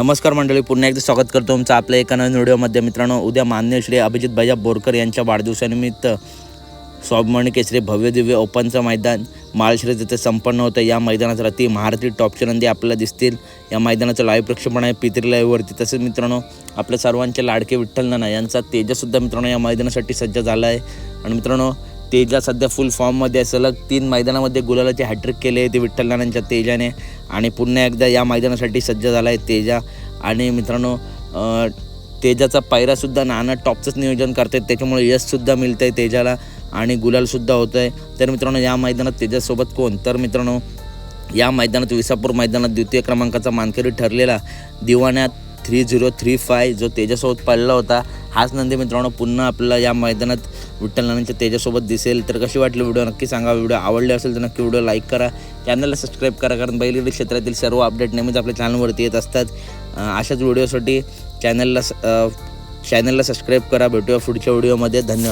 नमस्कार मंडळी पुन्हा एकदा स्वागत करतो तुमचं आपल्या एका नवीन व्हिडिओमध्ये. मित्रांनो उद्या मान्य श्री अभिजित भैया बोरकर यांच्या वाढदिवसानिमित्त स्वाभिमानी केसरी भव्य दिव्य ओपनचं मैदान माळशिरस तिथे संपन्न होतं. या मैदानात रात्री महारथी टॉपच्या नंदी आपल्याला दिसतील. या मैदानाचं लाईव्ह प्रक्षेपण आहे पित्री लाईव्हवरती तसेच मित्रांनो आपल्या सर्वांचे लाडके विठ्ठल नाना यांचा तेजसुद्धा मित्रांनो या मैदानासाठी सज्ज झाला आहे आणि मित्रांनो तेजा सध्या फुल फॉर्ममध्ये सलग तीन मैदानामध्ये गुलालाची हॅट्रिक केली आहे ते विठ्ठल नानांच्या तेजाने. आणि पुन्हा एकदा या मैदानासाठी सज्ज झाला आहे तेजा. आणि मित्रांनो तेजाचा पायरासुद्धा नाना टॉपचंच नियोजन करतात त्याच्यामुळे यशसुद्धा मिळतं आहे तेजाला आणि गुलालसुद्धा होतं आहे तर मित्रांनो या मैदानात तेजासोबत कोण? तर मित्रांनो या मैदानात विसापूर मैदानात द्वितीय क्रमांकाचा मानकरी ठरलेला दिवाण्यात थ्री झिरो थ्री फाय जो तेजासोबत पडला होता. हाच नंदी मित्रांनो पुन्हा आपल्याला या मैदानात विठ्ठल नानांच्या तेजासोबत दिसेल तर कशी वाटली व्हिडिओ? नक्की सांगा. व्हिडिओ आवडले असेल तर नक्की व्हिडिओ लाईक करा. चॅनलला सबस्क्राईब करा कारण बैलगाडी क्षेत्रातील सर्व अपडेट नेहमीच आपल्या चॅनलवरती येत असतात. अशाच व्हिडिओसाठी चॅनलला चॅनलला सबस्क्राईब करा. भेटूया पुढच्या व्हिडिओमध्ये धन्यवाद.